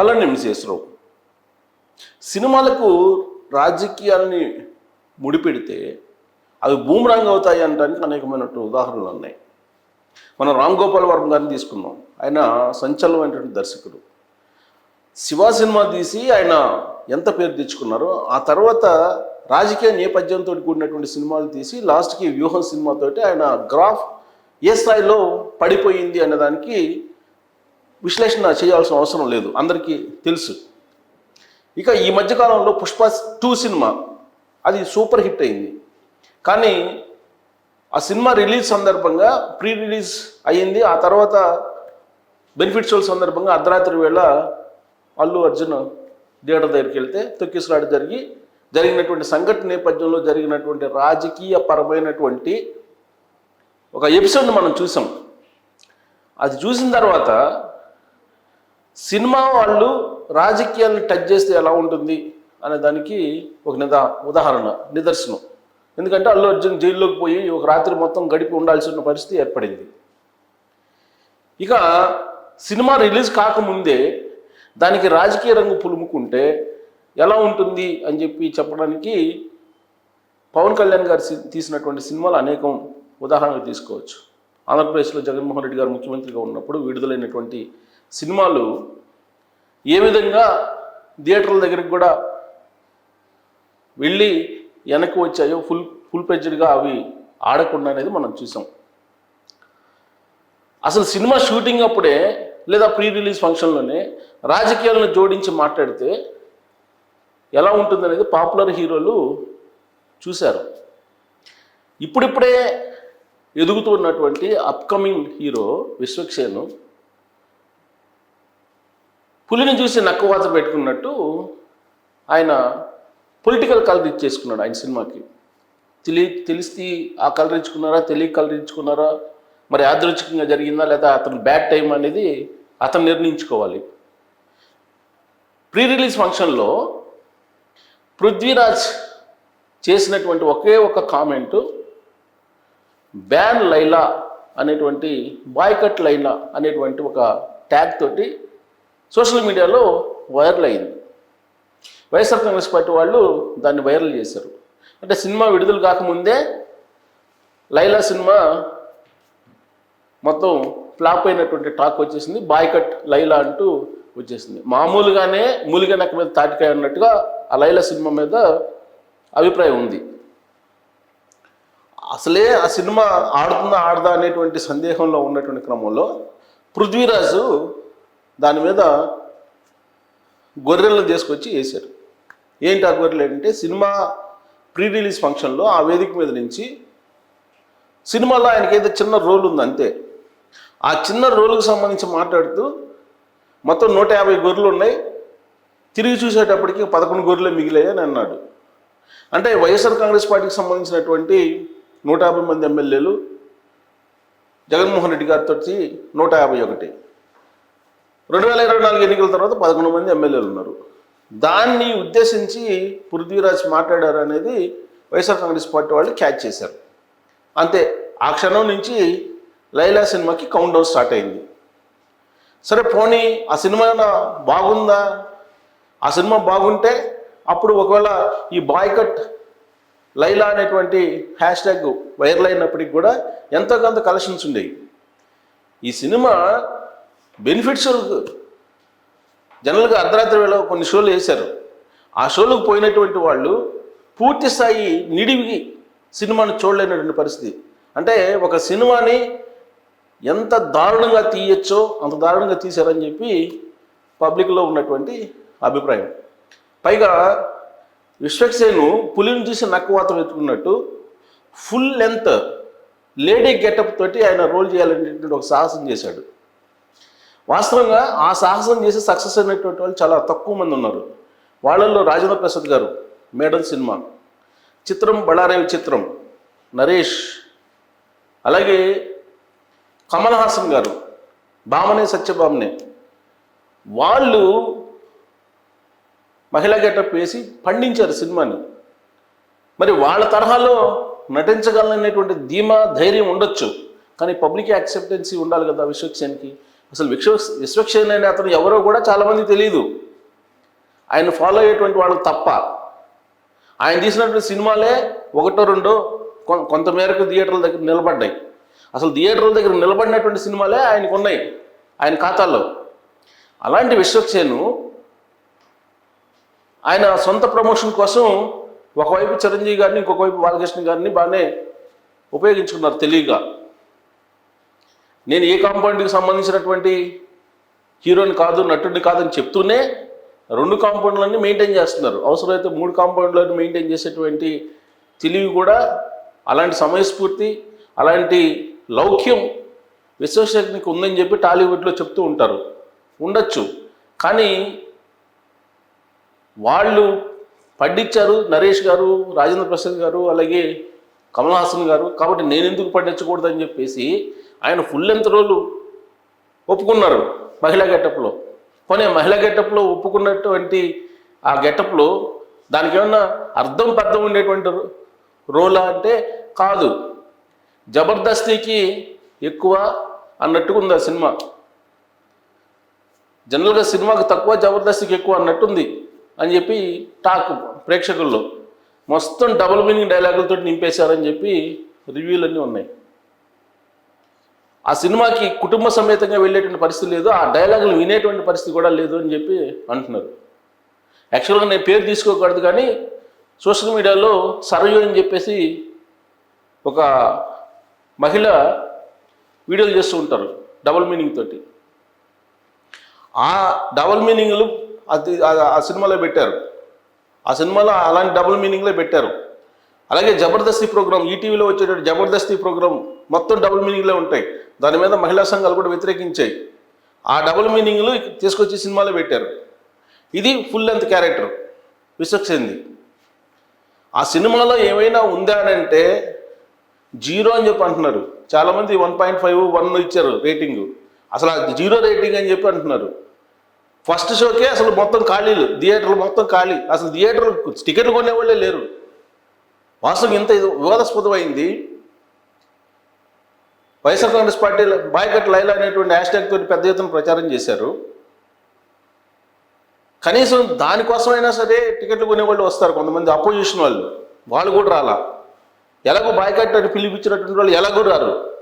అలానే చేసినావు సినిమాలకు రాజకీయాల్ని ముడిపెడితే అవి బూమరాంగ్ అవుతాయి అనడానికి అనేకమైనటువంటి ఉదాహరణలు ఉన్నాయి. మనం రామ్ గోపాల్ వర్మ గారిని తీసుకున్నాం ఆయన సంచలనమైనటువంటి దర్శకుడు. శివ సినిమా తీసి ఆయన ఎంత పేరు తెచ్చుకున్నారో ఆ తర్వాత రాజకీయ నేపథ్యంతో కూడినటువంటి సినిమాలు తీసి లాస్ట్కి వ్యూహం సినిమాతోటి ఆయన గ్రాఫ్ ఏ స్థాయిలో పడిపోయింది అనేదానికి విశ్లేషణ చేయాల్సిన అవసరం లేదు. అందరికీ తెలుసు. ఇక ఈ మధ్యకాలంలో పుష్ప టూ సినిమా అది సూపర్ హిట్ అయింది. కానీ ఆ సినిమా రిలీజ్ సందర్భంగా ప్రీ రిలీజ్ అయ్యింది. ఆ తర్వాత బెనిఫిట్ షోల సందర్భంగా అర్ధరాత్రి వేళ అల్లు అర్జున్ థియేటర్ దగ్గరికి వెళ్తే తొక్కిసలాట జరిగి జరిగినటువంటి సంఘటన నేపథ్యంలో జరిగినటువంటి రాజకీయ పరమైనటువంటి ఒక ఎపిసోడ్ని మనం చూసాం. అది చూసిన తర్వాత సినిమా వాళ్ళు రాజకీయాన్ని టచ్ చేస్తే ఎలా ఉంటుంది అనే దానికి ఒక నిదా ఉదాహరణ నిదర్శనం. ఎందుకంటే అల్లు అర్జున్ జైల్లోకి పోయి ఒక రాత్రి మొత్తం గడిపి ఉండాల్సిన పరిస్థితి ఏర్పడింది. ఇక సినిమా రిలీజ్ కాకముందే దానికి రాజకీయ రంగు పులుముకుంటే ఎలా ఉంటుంది అని చెప్పి చెప్పడానికి పవన్ కళ్యాణ్ గారు తీసినటువంటి సినిమాలు అనేకం ఉదాహరణలు తీసుకోవచ్చు. ఆంధ్రప్రదేశ్లో జగన్మోహన్ రెడ్డి గారు ముఖ్యమంత్రిగా ఉన్నప్పుడు విడుదలైనటువంటి సినిమాలు ఏ విధంగా థియేటర్ల దగ్గరికి కూడా వెళ్ళి వెనక్కి వచ్చాయో ఫుల్ ఫుల్ ప్రెజర్గా అవి ఆడకుండా అనేది మనం చూసాం. అసలు సినిమా షూటింగ్ అప్పుడే లేదా ప్రీ రిలీజ్ ఫంక్షన్లోనే రాజకీయాలను జోడించి మాట్లాడితే ఎలా ఉంటుందనేది పాపులర్ హీరోలు చూశారు. ఇప్పుడిప్పుడే ఎదుగుతున్నటువంటి అప్కమింగ్ హీరో విశ్వక్సేను పులిని చూసి నక్కువాత పెట్టుకున్నట్టు ఆయన పొలిటికల్ కలర్ ఇచ్చేసుకున్నాడు ఆయన సినిమాకి. తెలి తెలిసి ఆ కలర్ ఇచ్చుకున్నారా తెలియక కలర్ ఇచ్చుకున్నారా మరి యాదృచ్ఛికంగా జరిగిందా లేదా అతను బ్యాడ్ టైం అనేది అతను నిర్ణయించుకోవాలి. ప్రీ రిలీజ్ ఫంక్షన్లో పృథ్వీరాజ్ చేసినటువంటి ఒకే ఒక కామెంటు బ్యాన్ లైలా అనేటువంటి బాయ్కట్ లైలా అనేటువంటి ఒక ట్యాగ్ తోటి సోషల్ మీడియాలో వైరల్ అయింది. వైఎస్ఆర్ కాంగ్రెస్ పార్టీ వాళ్ళు దాన్ని వైరల్ చేశారు. అంటే సినిమా విడుదల కాకముందే లైలా సినిమా మొత్తం ఫ్లాప్ అయినటువంటి టాక్ వచ్చేసింది. బాయ్కట్ లైలా అంటూ వచ్చేసింది. మామూలుగానే మూలిగా నక్క మీద తాటికాయ అన్నట్టుగా ఆ లైలా సినిమా మీద అభిప్రాయం ఉంది. అసలే ఆ సినిమా ఆడుతుందా ఆడదా అనేటువంటి సందేహంలో ఉన్నటువంటి క్రమంలో పృథ్వీరాజు దాని మీద గొర్రెలను తీసుకొచ్చి వేశారు. ఏంటి ఆ గొర్రెలు ఏంటంటే సినిమా ప్రీ రిలీజ్ ఫంక్షన్లో ఆ వేదిక మీద నుంచి సినిమాలో ఆయనకి ఏదో చిన్న రోల్ ఉంది అంతే. ఆ చిన్న రోల్కి సంబంధించి మాట్లాడుతూ మొత్తం నూట యాభై గొర్రెలు ఉన్నాయి. తిరిగి చూసేటప్పటికి పదకొండు గొర్రెలే మిగిలాయి అని అన్నాడు. అంటే వైఎస్ఆర్ కాంగ్రెస్ పార్టీకి సంబంధించినటువంటి నూట యాభై మంది ఎమ్మెల్యేలు జగన్మోహన్ రెడ్డి గారితో నూట యాభై ఒకటి. రెండు వేల ఇరవై నాలుగు ఎన్నికల తర్వాత పదకొండు మంది ఎమ్మెల్యేలు ఉన్నారు. దాన్ని ఉద్దేశించి పృథ్వీరాజ్ మాట్లాడారు అనేది వైఎస్ఆర్ కాంగ్రెస్ పార్టీ వాళ్ళు క్యాచ్ చేశారు. అంతే ఆ క్షణం నుంచి లైలా సినిమాకి కౌంట్ డౌన్ స్టార్ట్ అయింది. సరే పోనీ ఆ సినిమా బాగుందా? ఆ సినిమా బాగుంటే అప్పుడు ఒకవేళ ఈ బాయ్కట్ లైలా అనేటువంటి హ్యాష్ ట్యాగ్ వైరల్ అయినప్పటికి కూడా ఎంతో కొంత కలెక్షన్స్ ఉండేవి. ఈ సినిమా బెనిఫిట్స్ జనరల్గా అర్ధరాత్రి వేళ కొన్ని షోలు వేశారు ఆ షోలకు పోయినటువంటి వాళ్ళు పూర్తి స్థాయి నిడివి సినిమాను చూడలేనటువంటి పరిస్థితి. అంటే ఒక సినిమాని ఎంత దారుణంగా తీయచ్చో అంత దారుణంగా తీశారని చెప్పి పబ్లిక్లో ఉన్నటువంటి అభిప్రాయం. పైగా విశ్వక్సేను పులిని చూసి నక్కవాతం ఎత్తుకున్నట్టు ఫుల్ లెంత్ లేడీ గెటప్ తోటి ఆయన రోల్ చేయాలనేటువంటి ఒక సాహసం చేశాడు. వాస్తవంగా ఆ సాహసం చేసి సక్సెస్ అయినటువంటి వాళ్ళు చాలా తక్కువ మంది ఉన్నారు. వాళ్ళల్లో రాజేంద్ర ప్రసాద్ గారు మేడల్ సినిమా చిత్రం బళారేవి చిత్రం నరేష్ అలాగే కమల్ హాసన్ గారు భామనే సత్యభామనే వాళ్ళు మహిళా గెటప్ వేసి పండించారు సినిమాని. మరి వాళ్ళ తరహాలో నటించగలననేటువంటి ధీమా ధైర్యం ఉండొచ్చు. కానీ పబ్లిక్ యాక్సెప్టెన్సీ ఉండాలి కదా విశ్వక్సేన్కి అసలు విశ్వ విశ్వక్షేణ అనే అతను ఎవరో కూడా చాలామంది తెలియదు ఆయన ఫాలో అయ్యేటువంటి వాళ్ళకి తప్ప. ఆయన తీసినటువంటి సినిమాలే ఒకటో రెండో కొ- కొంత మేరకు థియేటర్ల దగ్గర నిలబడ్డాయి. అసలు థియేటర్ల దగ్గర నిలబడినటువంటి సినిమాలే ఆయనకు ఉన్నాయి. ఆయన ఖాతాల్లో. అలాంటి విశ్వక్సేను ఆయన సొంత ప్రమోషన్ కోసం ఒకవైపు చిరంజీవి గారిని ఇంకొక వైపు బాలకృష్ణ గారిని బాగానే ఉపయోగించుకున్నారు తెలివిగా. నేను ఏ కాంపౌండ్కి సంబంధించినటువంటి హీరోని కాదు నటుడిని కాదని చెప్తూనే రెండు కాంపౌండ్లన్నీ మెయింటైన్ చేస్తున్నారు. అవసరమైతే మూడు కాంపౌండ్లను మెయింటైన్ చేసేటువంటి తెలివి కూడా అలాంటి సమయస్ఫూర్తి అలాంటి లౌక్యం విశ్వశక్తికి ఉందని చెప్పి టాలీవుడ్లో చెప్తూ ఉంటారు. ఉండొచ్చు. కానీ వాళ్ళు పండించారు నరేష్ గారు రాజేంద్ర ప్రసాద్ గారు అలాగే కమల్ హాసన్ గారు. కాబట్టి నేను ఎందుకు పండించకూడదని చెప్పేసి ఆయన ఫుల్ ఎంత రోజులు ఒప్పుకున్నారు మహిళా గెటప్లో? పోనీ మహిళా గెటప్లో ఒప్పుకున్నటువంటి ఆ గెటప్లో దానికి ఏమన్నా అర్థం పర్థం ఉండేటువంటి రో- రోలా అంటే కాదు. జబర్దస్తికి ఎక్కువ అన్నట్టుగా ఉంది ఆ సినిమా. జనరల్గా సినిమాకి తక్కువ జబర్దస్తికి ఎక్కువ అన్నట్టుంది అని చెప్పి టాక్ ప్రేక్షకుల్లో. మొత్తం డబుల్ మీనింగ్ డైలాగులతో నింపేశారని చెప్పి రివ్యూలన్నీ ఉన్నాయి. ఆ సినిమాకి కుటుంబ సమేతంగా వెళ్ళేటువంటి పరిస్థితి లేదు ఆ డైలాగులు వినేటువంటి పరిస్థితి కూడా లేదు అని చెప్పి అంటున్నారు. యాక్చువల్గా నేను పేరు తీసుకోకూడదు కానీ సోషల్ మీడియాలో సర్వ్యూ అని చెప్పేసి ఒక మహిళ వీడియోలు చేస్తూ ఉంటారు డబుల్ మీనింగ్ తోటి. ఆ డబుల్ మీనింగ్లు అది ఆ- సినిమాలో పెట్టారు. ఆ సినిమాలో అలాంటి డబుల్ మీనింగ్లే పెట్టారు. అలాగే జబర్దస్తి ప్రోగ్రామ్ ఈటీవీలో వచ్చేటువంటి జబర్దస్తి ప్రోగ్రామ్ మొత్తం డబుల్ మీనింగ్లే ఉంటాయి. దాని మీద మహిళా సంఘాలు కూడా వ్యతిరేకించాయి. ఆ డబుల్ మీనింగ్లు తీసుకొచ్చి సినిమాలో పెట్టారు. ఇది ఫుల్ లెంత్ క్యారెక్టర్. విశ్వక్సేంది ఆ సినిమాలో ఏమైనా ఉందా అని అంటే జీరో అని చెప్పి అంటున్నారు. చాలామంది వన్ పాయింట్ ఫైవ్ వన్ ఇచ్చారు రేటింగ్. అసలు జీరో రేటింగ్ అని చెప్పి అంటున్నారు. ఫస్ట్ షోకే అసలు మొత్తం ఖాళీలు థియేటర్లు మొత్తం ఖాళీ. అసలు థియేటర్ టికెట్లు కొనేవాళ్ళే లేరు. వాస్తవం ఇంత ఇది వివాదాస్పదమైంది. YSR Congress party boycott Laila అనేటువంటి హ్యాష్ ట్యాగ్ తోటి పెద్ద ఎత్తున ప్రచారం చేశారు. కనీసం దానికోసమైనా సరే టికెట్లు కొనేవాళ్ళు వస్తారు కొంతమంది అపోజిషన్ వాళ్ళు. వాళ్ళు కూడా రాలా. ఎలాగో బాయ్కట్ అని పిలిపించినటువంటి వాళ్ళు ఎలాగో రారు.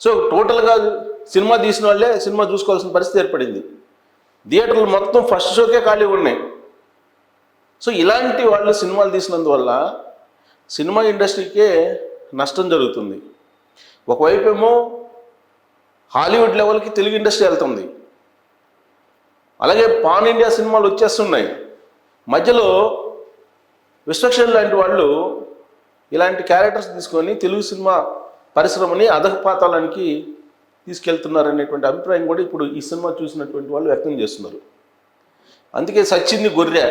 సో టోటల్గా సినిమా తీసిన వాళ్ళే సినిమా చూసుకోవాల్సిన పరిస్థితి ఏర్పడింది. థియేటర్లు మొత్తం ఫస్ట్ షోకే ఖాళీ ఉన్నాయి. సో ఇలాంటి వాళ్ళు సినిమాలు తీసినందువల్ల సినిమా ఇండస్ట్రీకే నష్టం జరుగుతుంది. ఒకవైపు ఏమో హాలీవుడ్ లెవెల్కి తెలుగు ఇండస్ట్రీ వెళ్తుంది. అలాగే పాన్ ఇండియా సినిమాలు వచ్చేస్తున్నాయి. మధ్యలో విశ్వక్షన్ లాంటి వాళ్ళు ఇలాంటి క్యారెక్టర్స్ తీసుకొని తెలుగు సినిమా పరిశ్రమని అధపాతాలానికి తీసుకెళ్తున్నారనేటువంటి అభిప్రాయం కూడా ఇప్పుడు ఈ సినిమా చూసినటువంటి వాళ్ళు వ్యక్తం చేస్తున్నారు. అందుకే సచ్చింది గొర్రె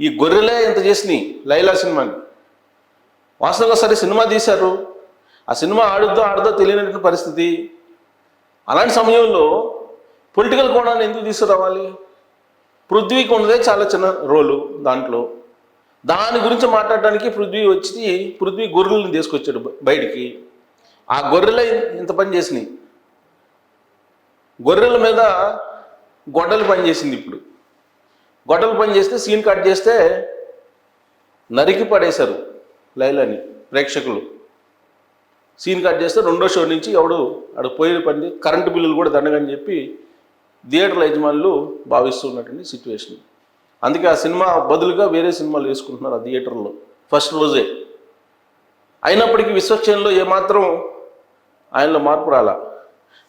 ఈ గొర్రెలే ఇంత చేసినాయి లైలా సినిమాని. వాస్తవంగా సరే సినిమా తీశారు ఆ సినిమా ఆడుద్దో ఆడుదో తెలియనటువంటి పరిస్థితి. అలాంటి సమయంలో పొలిటికల్ కోణాన్ని ఎందుకు తీసుకురావాలి? పృథ్వీకి ఉన్నదే చాలా చిన్న రోలు దాంట్లో. దాని గురించి మాట్లాడడానికి పృథ్వీ వచ్చి పృథ్వీ గొర్రెలను తీసుకొచ్చాడు బయటికి. ఆ గొర్రెలే ఇంత పని చేసినాయి. గొర్రెల మీద గొడ్డలు పని చేసింది ఇప్పుడు. గొడ్డలు పని చేస్తే సీన్ కట్ చేస్తే నరికి పడేశారు లైలని ప్రేక్షకులు. సీన్ కట్ చేస్తే రెండో షో నుంచి ఎవడు అక్కడ పోయే పని కరెంటు బిల్లులు కూడా దండగని చెప్పి థియేటర్ల యజమానులు భావిస్తున్నటువంటి సిచ్యువేషన్. అందుకే ఆ సినిమా బదులుగా వేరే సినిమాలు వేసుకుంటున్నారు ఆ థియేటర్లో ఫస్ట్ రోజే. అయినప్పటికీ విశ్వక్షణలో ఏమాత్రం ఆయనలో మార్పు రాలా.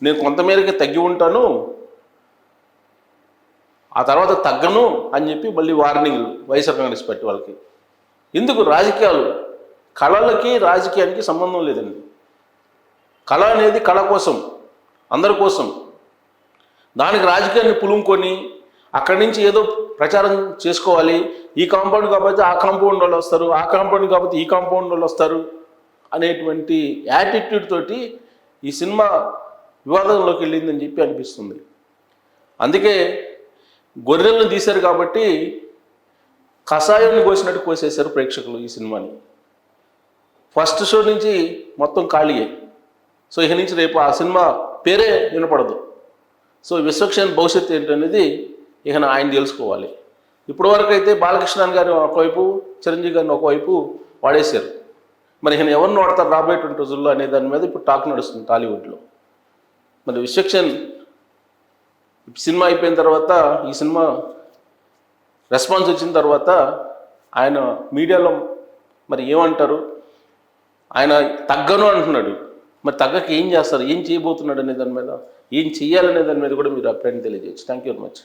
నేను కొంతమేరకి తగ్గి ఉంటాను ఆ తర్వాత తగ్గను అని చెప్పి మళ్ళీ వార్నింగ్లు వైఎస్ఆర్ కాంగ్రెస్ పార్టీ వాళ్ళకి. ఎందుకు? రాజకీయాలు కళలకి రాజకీయానికి సంబంధం లేదండి. కళ అనేది కళ కోసం అందరి కోసం. దానికి రాజకీయాన్ని పులుముకొని అక్కడి నుంచి ఏదో ప్రచారం చేసుకోవాలి. ఈ కాంపౌండ్ కాకపోతే ఆ కాంపౌండ్ వాళ్ళు వస్తారు ఆ కాంపౌండ్ కాకపోతే ఈ కాంపౌండ్ వాళ్ళు వస్తారు అనేటువంటి యాటిట్యూడ్ తోటి ఈ సినిమా వివాదంలోకి వెళ్ళిందని చెప్పి అనిపిస్తుంది. అందుకే గొర్రెలను తీశారు కాబట్టి కషాయాన్ని కోసినట్టు కోసేశారు ప్రేక్షకులు ఈ సినిమాని. ఫస్ట్ షో నుంచి మొత్తం ఖాళీయే. సో ఇక నుంచి రేపు ఆ సినిమా పేరే వినపడదు. సో విశ్వక్సేన్ భవిష్యత్తు ఏంటనేది ఇక ఆయన తెలుసుకోవాలి. ఇప్పటి వరకు అయితే బాలకృష్ణన్ గారు ఒకవైపు చిరంజీవి గారిని ఒకవైపు వాడేశారు. మరి ఈయన ఎవరిని వాడతారు రాబోయేటువంటి రోజుల్లో అనే దాని మీద ఇప్పుడు టాక్ నడుస్తుంది టాలీవుడ్లో. మరి విశ్వక్షన్ సినిమా అయిపోయిన తర్వాత ఈ సినిమా రెస్పాన్స్ వచ్చిన తర్వాత ఆయన మీడియాలో మరి ఏమంటారు? ఆయన తగ్గను అంటున్నాడు. మరి తగ్గక ఏం చేస్తారు? ఏం చేయబోతున్నాడు అనే దాని మీద? ఏం చేయాలనే దాని మీద కూడా మీరు అభిప్రాయం తెలియజేయచ్చు. Thank you very much